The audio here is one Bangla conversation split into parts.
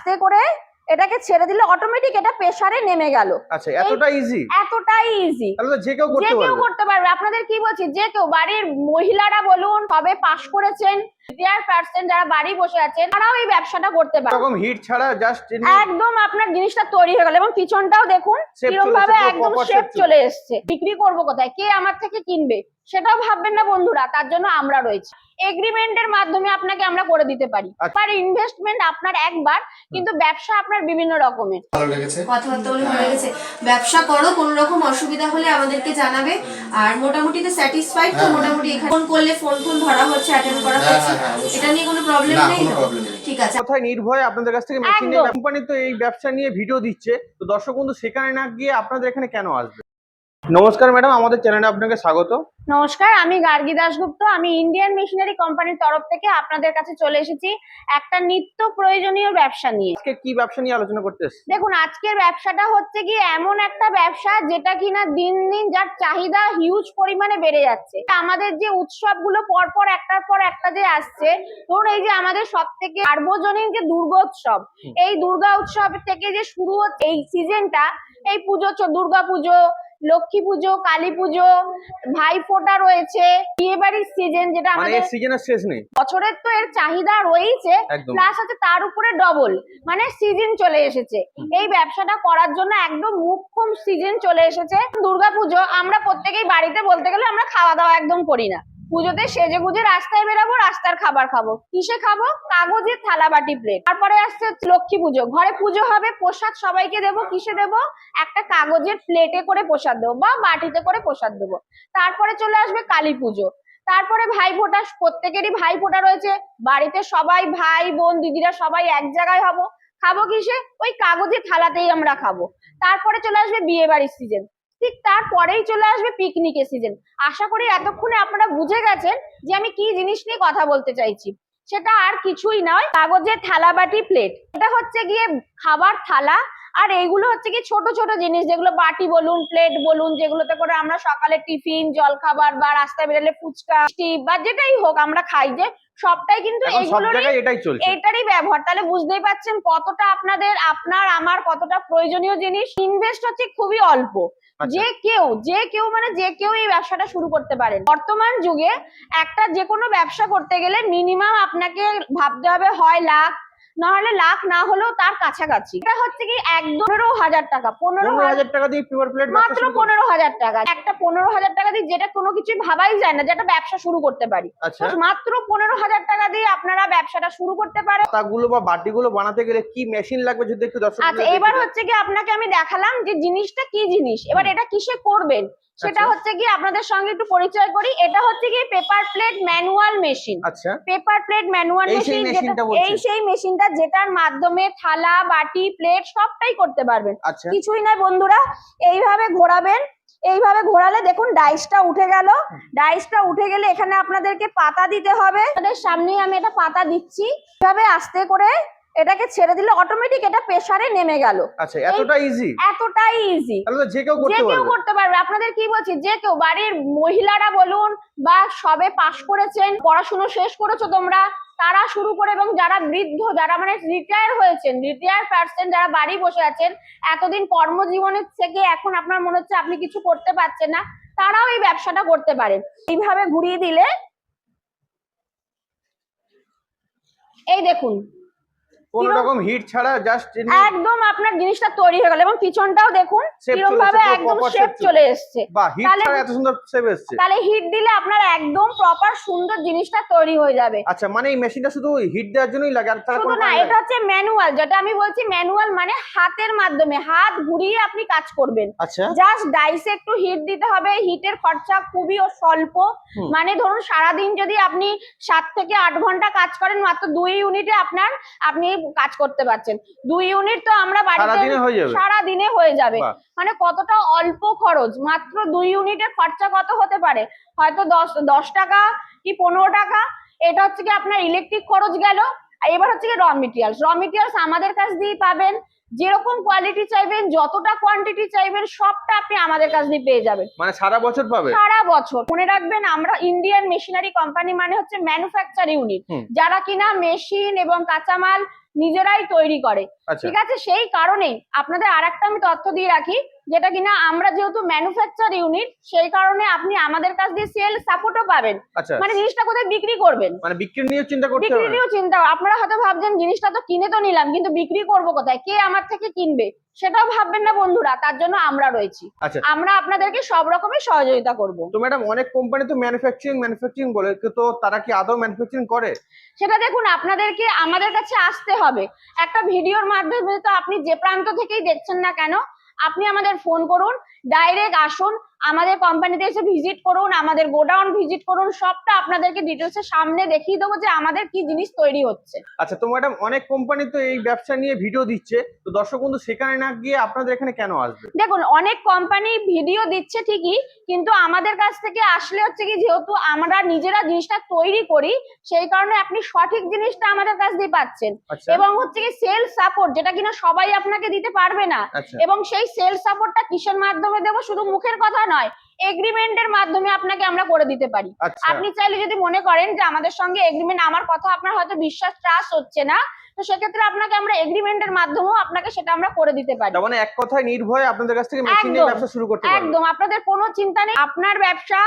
আস্তে করে এটাকে ছেড়ে দিলে অটোমেটিক এটা প্রেসারে নেমে গেল। আচ্ছা এতটা ইজি এতটাই ইজি তাহলে যে কেউ যে করতে কেউ পারবে। করতে পারবে। আপনাদের কি বলছি যে কেউ বাড়ির মহিলারা বলুন সবে পাশ করেছেন রিটায়ার পার্সেন্ট যারা বাড়ি বসে আছেন তারাও এই ব্যবসাটা করতে পারে। এরকম হিট ছাড়া জাস্ট একদম আপনার জিনিসটা তৈরি হয়ে গেল এবং পিছনটাও দেখুন কীরকম ভাবে একদম শেপ চলে এসছে। বিক্রি করব কোথায়? কে আমার থেকে কিনবে? সেটাও ভাববেন না বন্ধুরা তার জন্য আমরা রয়েছি। এগ্রিমেন্টের মাধ্যমে আপনাকে আমরা করে দিতে পারি। আচ্ছা। পার ইনভেস্টমেন্ট আপনার একবার কিন্তু ব্যবসা আপনার বিভিন্ন রকমের। ভালো লেগেছে। কথাবার্তা বলে ভালো লেগেছে। ব্যবসা করো কোনো রকম অসুবিধা হলে আমাদেরকে জানাবে। আর মোটামুটি তো স্যাটিসফাইড তো হ্যাঁ। মোটামুটি এখানে ফোন করলে ফোন ফোন ধরা হচ্ছে অ্যাটেন্ড করা হচ্ছে। এটা নিয়ে কোনো প্রবলেম নেই কোনো তো? problem নেই। ঠিক আছে। কোথায় নির্ভয়ে আপনাদের কাছ থেকে মেশিন কোম্পানি তো এই ব্যবসা নিয়ে ভিডিও দিচ্ছে। তো দর্শক বন্ধু সেখানে না গিয়ে আপনাদের এখানে কেন আসবে? নমস্কার ম্যাডাম আমাদের চ্যানেলে আপনাকে স্বাগত। নমস্কার আমি গার্গী দাশগুপ্ত। আমি ইন্ডিয়ান মেশিনারি কোম্পানির তরফ থেকে আপনাদের কাছে চলে এসেছি একটা নিত্য প্রয়োজনীয় ব্যবসা নিয়ে। আজকে কি ব্যবসা নিয়ে আলোচনা করতে দেখুন আজকের ব্যবসাটা হচ্ছে কি এমন একটা ব্যবসা যেটা কিনা দিন দিন যার চাহিদা হিউজ পরিমাণে বেড়ে যাচ্ছে। আমাদের যে উৎসবগুলো পরপর একটার পর একটা যে আসছে ধরুন এই যে আমাদের সব থেকে সার্বজনীন যে দুর্গোৎসব এই দুর্গা উৎসব থেকে যে শুরু হচ্ছে এই সিজনটা এই পুজো দুর্গা পুজো লক্ষ্মী পুজো কালী পুজো ভাই ফোটা রয়েছে বিয়ে বাড়ির সিজন যেটা মানে আমাদের সিজনের শেষ নেই। বছরের তো এর চাহিদা রয়েছে প্লাস আছে তার উপরে ডবল মানে সিজন চলে এসেছে। এই ব্যবসাটা করার জন্য একদম মুখ্যম সিজন চলে এসেছে। দুর্গাপুজো আমরা প্রত্যেকেই বাড়িতে বলতে গেলে আমরা খাওয়া দাওয়া একদম করি না। পুজোতে সেজে গুজে রাস্তায় বেরাবো, রাস্তার খাবার খাব। কিসে খাব? কাগজের থালা বাটি প্লেট তারপরে আসছে লক্ষ্মী পুজো। ঘরে পুজো হবে, প্রসাদ সবাইকে দেবো। কিসে দেবো? একটা কাগজের প্লেটে করে প্রসাদ দেবো বা বাটিতে করে প্রসাদ দেবো। তারপরে চলে আসবে কালী পুজো। তারপরে ভাই ফোঁটা, প্রত্যেকেরই ভাই ফোঁটা রয়েছে। বাড়িতে সবাই ভাই, বোন, দিদিরা সবাই এক জায়গায় হব। খাব কিসে? ওই কাগজের থালাতেই আমরা খাব। তারপরে চলে আসবে বিয়ে বাড়ির সিজন ঠিক তারপরেই চলে আসবে পিকনিকের সিজন আশা করি এতক্ষণে আপনারা বুঝে গেছেন যে আমি কি জিনিস নিয়ে কথা বলতে চাইছি। সেটা আর কিছুই নয়, কাগজের থালা বাটি প্লেট এটা হচ্ছে গিয়ে খাবার থালা আর এইগুলো হচ্ছে কি ছোট ছোট জিনিস যেগুলো বাটি বলুন প্লেট বলুন যেগুলোতে করে আমরা সকালে টিফিন জল খাবার বা রাস্তায় বেরোলে ফুচকা বা যেটাই হোক আমরা খাই যে সবটাই কিন্তু এটারই ব্যবহার। তাহলে বুঝতেই পাচ্ছেন কতটা আপনাদের আপনার আমার কতটা প্রয়োজনীয় জিনিস। ইনভেস্ট হচ্ছে খুবই অল্প। আচ্ছা। যে কেউ যে কেউ মানে যে কেউ এই ব্যবসাটা শুরু করতে পারেন। বর্তমান যুগে একটা যে কোনো ব্যবসা করতে গেলে মিনিমাম আপনাকে ভাবতে হবে হয় লাখ নাহলে লাখ না হলেও তার কাছাকাছি। এটা হচ্ছে কি একদম পনেরো হাজার টাকা পনেরো হাজার টাকা দিয়ে পেপার প্লেট মাত্র পনেরো হাজার টাকা। একটা পনেরো হাজার টাকা দিয়ে যেটা কোনো কিছু ভাবাই যায় না যেটা ব্যবসা শুরু করতে পারি। আচ্ছা। মাত্র পনেরো হাজার টাকা দিয়ে আপনারা ব্যবসাটা শুরু করতে পারেন। পাতাগুলো বা বাটিগুলো বানাতে গেলে কি মেশিন লাগবে যদি একটু দর্শক আচ্ছা এবার হচ্ছে কি আপনাকে আমি দেখালাম যে জিনিসটা কি জিনিস। এবার এটা কিসে করবেন? সেটা আচ্ছা। হচ্ছে কি আপনাদের সঙ্গে একটু পরিচয় করি। এটা হচ্ছে কি পেপার প্লেট ম্যানুয়াল মেশিন আচ্ছা। পেপার প্লেট ম্যানুয়াল মেশিন এই সেই মেশিনটা যেটার মাধ্যমে থালা বাটি প্লেট সবটাই করতে পারবেন। আচ্ছা। কিছুই নয় বন্ধুরা এইভাবে ঘোরাবেন। এইভাবে ঘোরালে দেখুন ডাইসটা উঠে গেল। ডাইসটা উঠে গেলে এখানে আপনাদেরকে পাতা দিতে হবে। আপনাদের সামনেই আমি এটা পাতা দিচ্ছি। এভাবে আস্তে করে এটাকে ছেড়ে দিলে অটোমেটিক এটা প্রেসারে নেমে গেল। আচ্ছা এতটা ইজি এতটাই ইজি যে কেউ করতে পারবে। আপনাদের কি বলছি? যে কেউ বাড়ির মহিলারা বলুন বা সবে পাশ করেছেন পড়াশুনো শেষ করেছ তোমরা তারা শুরু করে এবং যারা বৃদ্ধ যারা মানে রিটায়ার হয়েছেন রিটায়ার পার্সেন যারা বাড়ি বসে আছেন এতদিন কর্মজীবনের থেকে এখন আপনার মনে হচ্ছে আপনি কিছু করতে পারছেন না তারাও এই ব্যবসাটা করতে পারেন। এইভাবে ঘুরিয়ে দিলে এই দেখুন কোন রকম হিট ছাড়া জাস্ট একদম আপনার জিনিসটা তৈরি হয়ে গেল এবং পিছনটাও দেখুন ভাবে একদম শেপ চলে- এসছে। বা হিট ছাড়া এত সুন্দর সেভ এসছে। তাহলে হিট দিলে আপনার একদম প্রপার সুন্দর জিনিসটা তৈরি হয়ে যাবে। আচ্ছা মানে এই মেশিনটা শুধু হিট দেওয়ার জন্যই লাগে আর শুধু না এটা হচ্ছে ম্যানুয়াল যেটা আমি বলছি ম্যানুয়াল মানে হাতের মাধ্যমে হাত ঘুরিয়ে আপনি কাজ করবেন। আচ্ছা। জাস্ট ডাইসে একটু হিট দিতে হবে হিটের খরচা খুবই স্বল্প। মানে ধরুন সারাদিন যদি আপনি সাত থেকে আট ঘণ্টা কাজ করেন মাত্র দুই ইউনিটে আপনার আপনি কাজ করতে পারছেন। দুই ইউনিট তো আমরা বাড়িতে হয়ে সারা দিনে হয়ে যাবে। মানে কতটা অল্প খরচ? মাত্র দুই ইউনিটের খরচা কত হতে পারে? হয়তো দশ দশ টাকা কি পনেরো টাকা? এটা হচ্ছে কি আপনার ইলেকট্রিক খরচ গেল। এবার হচ্ছে কি র মেটেরিয়ালস র মেটেরিয়ালস আমাদের কাছ দিয়েই পাবেন। যেরকম কোয়ালিটি চাইবেন যতটা কোয়ান্টিটি চাইবেন সবটা আপনি আমাদের কাছ দিয়ে পেয়ে যাবেন। মানে সারা বছর পাবে সারা বছর। মনে রাখবেন আমরা ইন্ডিয়ান মেশিনারি কোম্পানি মানে হচ্ছে ম্যানুফ্যাকচার ইউনিট যারা কিনা মেশিন এবং কাঁচামাল নিজেরাই তৈরি করে। আচ্ছা। ঠিক আছে? সেই কারণেই আপনাদের আর একটা আমি তথ্য দিয়ে রাখি। যেটা কিনা আমরা যেহেতু ম্যানুফ্যাকচার ইউনিট সেই কারণে আপনি আমাদের কাছ দিয়ে সেল সাপোর্টও পাবেন। আচ্ছা। মানে জিনিসটা কোথায় বিক্রি করবেন? মানে বিক্রি নিয়ে চিন্তা করতে বিক্রি হবে। না? নিয়েও চিন্তা আপনারা হয়তো ভাবছেন জিনিসটা তো কিনে তো নিলাম কিন্তু বিক্রি করব কোথায়? কে আমার থেকে কিনবে? সেটাও ভাববেন না বন্ধুরা তার জন্য আমরা রয়েছি। আচ্ছা। আমরা আপনাদেরকে সব রকমের সহযোগিতা করব। তো ম্যাডাম অনেক কোম্পানি তো ম্যানুফ্যাকচারিং ম্যানুফ্যাকচারিং বলে তো তারা কি আদৌ ম্যানুফ্যাকচারিং করে? সেটা দেখুন আপনাদেরকে আমাদের কাছে আসতে হবে। একটা ভিডিওর মাধ্যমে তো আপনি যে প্রান্ত থেকেই দেখছেন না কেন আপনি আমাদের ফোন করুন ডাইরেক্ট আসুন আমাদের কোম্পানিতে এসে ভিজিট করুন আমাদের গোডাউন ভিজিট করুন সবটা আপনাদেরকে ডিটেলসের সামনে দেখিয়ে দেবো যে আমাদের কি জিনিস তৈরি হচ্ছে। আচ্ছা তো ম্যাডাম অনেক কোম্পানি তো এই ব্যবসা নিয়ে ভিডিও দিচ্ছে। তো দর্শক বন্ধু সেখানে না গিয়ে আপনাদের এখানে কেন আসবে? দেখুন অনেক কোম্পানি ভিডিও দিচ্ছে ঠিকই কিন্তু আমাদের কাছ থেকে আসলে হচ্ছে কি যেহেতু আমরা নিজেরা জিনিসটা তৈরি করি সেই কারণে আপনি সঠিক জিনিসটা আমাদের কাছ দিয়ে পাচ্ছেন। আচ্ছা। এবং হচ্ছে কি সেল সাপোর্ট যেটা কিনা সবাই আপনাকে দিতে পারবে না। আচ্ছা। এবং সেই সেল সাপোর্টটা কিসের মাধ্যমে দেবো? শুধু মুখের কথা নয় এগ্রিমেন্টের মাধ্যমে আপনাকে আমরা করে দিতে পারি। আচ্ছা। আপনি চাইলে যদি মনে করেন যে আমাদের সঙ্গে এগ্রিমেন্ট আমার কথা আপনার হয়তো বিশ্বাস ট্রাস্ট হচ্ছে না তো সেক্ষেত্রে আপনাকে আমরা এগ্রিমেন্টের মাধ্যমেও আপনাকে সেটা আমরা করে দিতে পারি। মানে এক কথায় নির্ভয়ে আপনাদের কাছ থেকে মেশিন নিয়ে ব্যবসা শুরু করতে একদম। আপনাদের কোনো চিন্তা নেই। আপনার ব্যবসা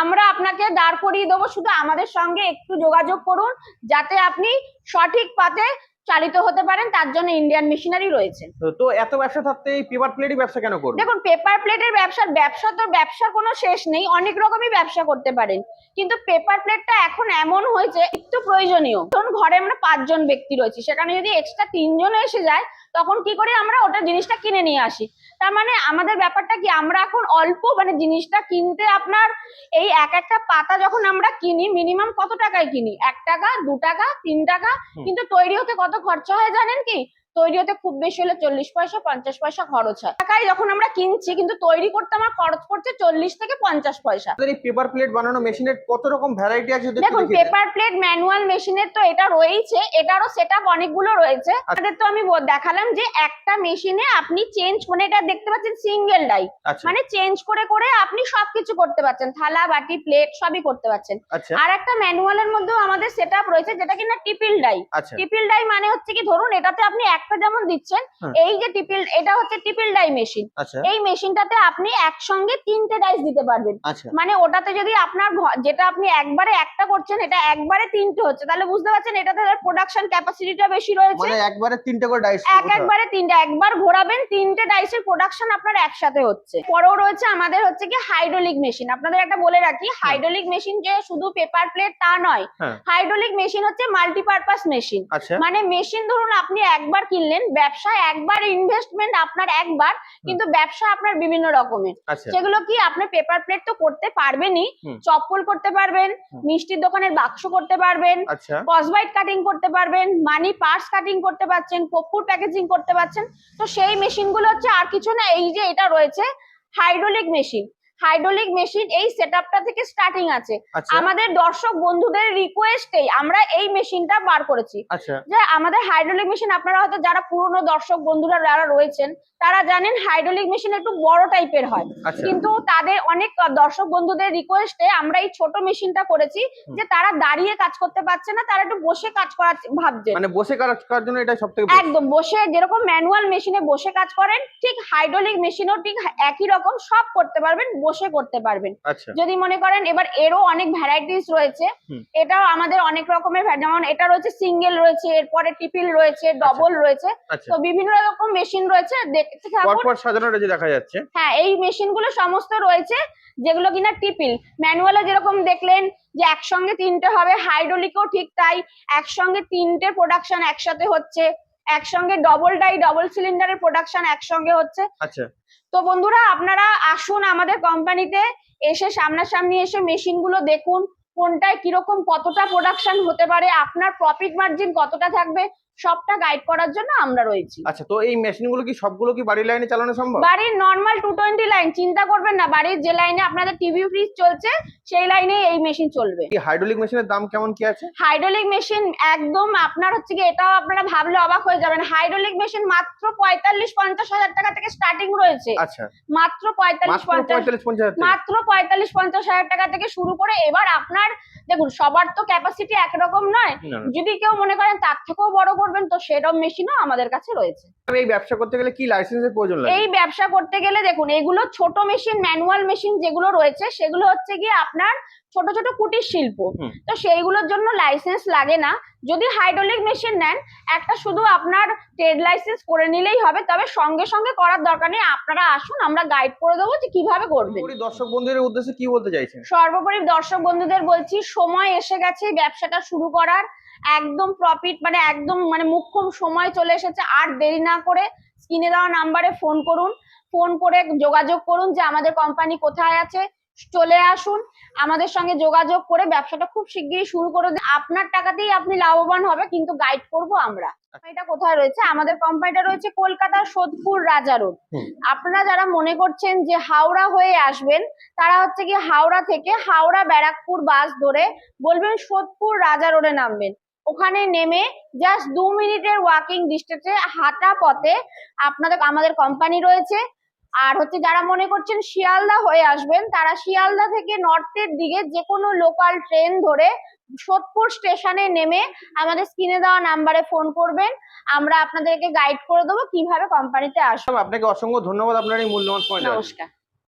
আমরা আপনাকে দাঁড় করিয়ে দেবো। শুধু আমাদের সঙ্গে একটু যোগাযোগ করুন যাতে আপনি সঠিক পাতে চালিত হতে পারেন তার জন্য ইন্ডিয়ান মেশিনারি রয়েছে তো- এত ব্যবসা থাকতে এই পেপার প্লেটের ব্যবসা কেন করবে? দেখুন পেপার প্লেটের ব্যবসা ব্যবসা তো ব্যবসা কোনো শেষ নেই অনেক রকমই ব্যবসা করতে পারেন। কিন্তু পেপার প্লেটটা এখন এমন হয়েছে একটু প্রয়োজনীয়। ধরুন ঘরে আমরা পাঁচজন ব্যক্তি রয়েছি সেখানে যদি এক্সট্রা তিনজন এসে যায় তখন কি করে আমরা ওটা জিনিসটা কিনে নিয়ে আসি? তার মানে আমাদের ব্যাপারটা কি? আমরা এখন অল্প মানে জিনিসটা কিনতে আপনার এই এক একটা পাতা যখন আমরা কিনি মিনিমাম কত টাকায় কিনি? এক টাকা দু টাকা তিন টাকা? কিন্তু তৈরি হতে কত খরচা হয় জানেন কি? তৈরি হতে খুব বেশি হলে চল্লিশ পয়সা পঞ্চাশ পয়সা খরচ হয়। টাকায় যখন আমরা কিনছি কিন্তু তৈরি করতে আমার খরচ পড়ছে চল্লিশ থেকে পঞ্চাশ পয়সা। এই পেপার প্লেট বানানো মেশিনের কত রকম ভ্যারাইটি আছে দেখুন পেপার প্লেট ম্যানুয়াল মেশিনের তো এটা রয়েছে এটারও সেট আপ অনেকগুলো রয়েছে। আপনাদের তো আমি দেখালাম যে একটা মেশিনে আপনি চেঞ্জ মানে এটা দেখতে পাচ্ছেন সিঙ্গেল ডাই আচ্ছা। মানে চেঞ্জ করে করে আপনি সবকিছু করতে পারছেন। থালা বাটি প্লেট সবই করতে পারছেন। আচ্ছা। আর একটা ম্যানুয়ালের মধ্যেও আমাদের সেট রয়েছে যেটা কিনা টিপিল ডাই টিপিল ডাই মানে হচ্ছে কি ধরুন এটাতে আপনি একটা যেমন দিচ্ছেন এই যে টিপিল এটা হচ্ছে টিপিল ডাই মেশিন। আচ্ছা। এই মেশিনটাতে আপনি একসঙ্গে তিনটে ডাইস দিতে পারবেন। আচ্ছা। মানে ওটাতে যদি আপনার যেটা আপনি একবারে একটা করছেন এটা একবারে তিনটে হচ্ছে তাহলে বুঝতে পারছেন এটাতে প্রোডাকশন ক্যাপাসিটিটা বেশি রয়েছে। মানে একবারে তিনটে করে ডাইস এক একবারে তিনটে একবার ঘোরাবেন তিনটে ডাইসের প্রোডাকশন আপনার একসাথে হচ্ছে। পরেও রয়েছে আমাদের হচ্ছে কি হাইড্রোলিক মেশিন আপনাদের একটা বলে রাখি হাইড্রোলিক মেশিন যে শুধু পেপার প্লেট তা নয় হ্যাঁ। হাইড্রোলিক মেশিন হচ্ছে মাল্টিপারপাস মেশিন আচ্ছা। মানে মেশিন ধরুন আপনি একবার কিনলেন ব্যবসায় একবার ইনভেস্টমেন্ট আপনার একবার কিন্তু ব্যবসা আপনার বিভিন্ন রকমের। আচ্ছা। সেগুলো কি আপনি পেপার প্লেট তো করতে পারবেনই চপ্পল করতে পারবেন। মিষ্টির দোকানের বাক্স করতে পারবেন আচ্ছা। কসবাইট কাটিং করতে পারবেন মানি পার্স কাটিং করতে পারছেন কপুর প্যাকেজিং করতে পারছেন। তো সেই মেশিনগুলো হচ্ছে আর কিছু না এই যে এটা রয়েছে হাইড্রোলিক মেশিন হাইড্রোলিক মেশিন এই সেটআপটা থেকে স্টার্টিং আছে। আচ্ছা। আমাদের দর্শক বন্ধুদের রিকোয়েস্টেই আমরা এই মেশিনটা বার করেছি। আচ্ছা। যে আমাদের হাইড্রোলিক মেশিন আপনারা হয়তো যারা পুরনো দর্শক বন্ধুরা যারা রয়েছেন তারা জানেন হাইড্রোলিক মেশিন একটু বড় টাইপের হয়। আচ্ছা। কিন্তু তাদের অনেক দর্শক বন্ধুদের রিকোয়েস্টে আমরা এই ছোট মেশিনটা করেছি যে তারা দাঁড়িয়ে কাজ করতে পারছে না তারা একটু বসে কাজ করার ভাবছে। মানে বসে কাজ করার জন্য এটা সব থেকে একদম বসে যেরকম ম্যানুয়াল মেশিনে বসে কাজ করেন ঠিক হাইড্রোলিক মেশিনও ঠিক একই রকম সব করতে পারবেন বসে করতে পারবেন। আচ্ছা। যদি মনে করেন এবার এরও অনেক ভ্যারাইটিস রয়েছে। এটাও আমাদের অনেক রকমের যেমন এটা রয়েছে সিঙ্গেল রয়েছে এরপরে টিপিল রয়েছে ডবল রয়েছে। আচ্ছা। তো বিভিন্ন রকম মেশিন রয়েছে দেখতে থাকুন। দেখা যাচ্ছে। হ্যাঁ এই মেশিনগুলো সমস্ত রয়েছে যেগুলো কিনা টিপিল ম্যানুয়ালে যেরকম দেখলেন যে একসঙ্গে তিনটে হবে হাইড্রোলিকও ঠিক তাই একসঙ্গে তিনটে প্রোডাকশন একসাথে হচ্ছে। একসঙ্গে ডবল ডাই ডবল সিলিন্ডারের প্রোডাকশন একসঙ্গে হচ্ছে। আচ্ছা। তো বন্ধুরা আপনারা আসুন আমাদের কোম্পানিতে এসে সামনাসামনি এসে মেশিনগুলো দেখুন কোনটায় কীরকম কতটা প্রোডাকশন হতে পারে আপনার প্রফিট মার্জিন কতটা থাকবে সবটা গাইড করার জন্য আমরা রয়েছি। আচ্ছা তো এই মেশিনগুলো কি সবগুলো কি বাড়ির লাইনে চালানো সম্ভব? বাড়ির নর্মাল টু টোয়েন্টি লাইন চিন্তা করবেন না বাড়ির যে লাইনে আপনাদের টিভি ফ্রিজ চলছে সেই লাইনে এই মেশিন চলবে। এই হাইড্রোলিক মেশিনের দাম কেমন কি আছে? হাইড্রোলিক মেশিন একদম আপনার হচ্ছে কি এটাও আপনারা ভাবলে অবাক হয়ে যাবেন। হাইড্রোলিক মেশিন মাত্র পঁয়তাল্লিশ পঞ্চাশ হাজার টাকা থেকে স্টার্টিং রয়েছে। আচ্ছা। মাত্র পঁয়তাল্লিশ পঞ্চাশ। মাত্র পঁয়তাল্লিশ পঞ্চাশ হাজার টাকা থেকে শুরু করে এবার আপনার দেখুন সবার তো ক্যাপাসিটি একরকম নয়। যদি কেউ মনে করেন তার থেকেও বড় করবেন তো সেরকম মেশিনও আমাদের কাছে রয়েছে। এই ব্যবসা করতে গেলে কি লাইসেন্সের প্রয়োজন লাগে? এই ব্যবসা করতে গেলে দেখুন এগুলো ছোট মেশিন ম্যানুয়াল মেশিন যেগুলো রয়েছে সেগুলো হচ্ছে গিয়ে আপনার ছোট ছোট কুটির শিল্প। তো সেইগুলোর জন্য লাইসেন্স লাগে না। যদি হাইড্রোলিক মেশিন নেন একটা শুধু আপনার ট্রেড লাইসেন্স করে নিলেই হবে। তবে সঙ্গে সঙ্গে করার দরকার নেই। আপনারা আসুন আমরা গাইড করে দেবো যে কীভাবে করবেন। দর্শক বন্ধুদের উদ্দেশ্যে কি বলতে চাইছেন? সর্বোপরি দর্শক বন্ধুদের বলছি সময় এসে গেছে ব্যবসাটা শুরু করার। একদম প্রফিট মানে একদম মানে মুখ্যম সময় চলে এসেছে। আর দেরি না করে স্ক্রিনে দেওয়া নাম্বারে ফোন করুন। ফোন করে যোগাযোগ করুন যে আমাদের কোম্পানি কোথায় আছে। চলে আসুন আমাদের সঙ্গে যোগাযোগ করে ব্যবসাটা খুব শিগগিরই শুরু করে দিন। আপনার টাকাতেই আপনি লাভবান হবে কিন্তু গাইড করব আমরা। এটা কোথায় রয়েছে? আমাদের কোম্পানিটা রয়েছে কলকাতার সোদপুর রাজা রোড আপনারা যারা মনে করছেন যে হাওড়া হয়ে আসবেন তারা হচ্ছে কি হাওড়া থেকে হাওড়া ব্যারাকপুর বাস ধরে বলবেন সোদপুর রাজা রোডে নামবেন। ওখানে নেমে জাস্ট দু মিনিটের ওয়াকিং ডিস্টেন্সে হাঁটা পথে আপনাদের আমাদের কোম্পানি রয়েছে। আর হচ্ছে যারা মনে করছেন শিয়ালদা হয়ে আসবেন তারা শিয়ালদা থেকে নর্থের দিকে যে কোনো লোকাল ট্রেন ধরে সোদপুর স্টেশনে নেমে আমাদের স্ক্রিনে দেওয়া নাম্বারে ফোন করবেন। আমরা আপনাদেরকে গাইড করে দেবো কীভাবে কোম্পানিতে আসব আপনাকে অসংখ্য ধন্যবাদ আপনার এই মূল্যবান সময় নমস্কার।